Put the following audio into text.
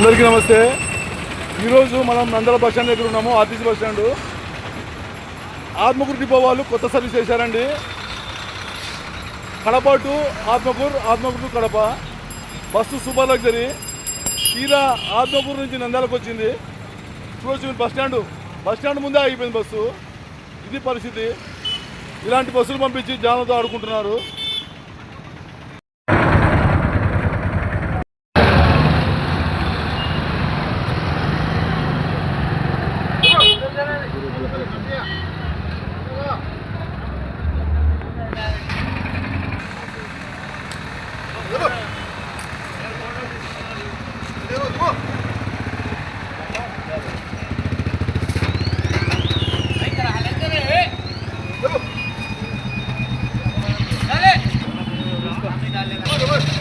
అందరికీ నమస్తే. ఈరోజు మనం నందల బస్ స్టాండ్ దగ్గర ఉన్నాము RTC bus stand. Atmakur depot వాళ్ళు కొత్త సర్వీస్ చేశారండి. Kadapa to Atmakur Atmakur to Kadapa. Bus super luxury. తీరా ఆత్మకూరు నుంచి నందాలకు వచ్చింది. చూడొచ్చు బస్ స్టాండ్. బస్ స్టాండ్ ముందే ఆగిపోయింది బస్సు. ఇది పరిస్థితి. ఇలాంటి బస్సులు పంపించి జానంతో ఆడుకుంటున్నారు. हमने डाल लेना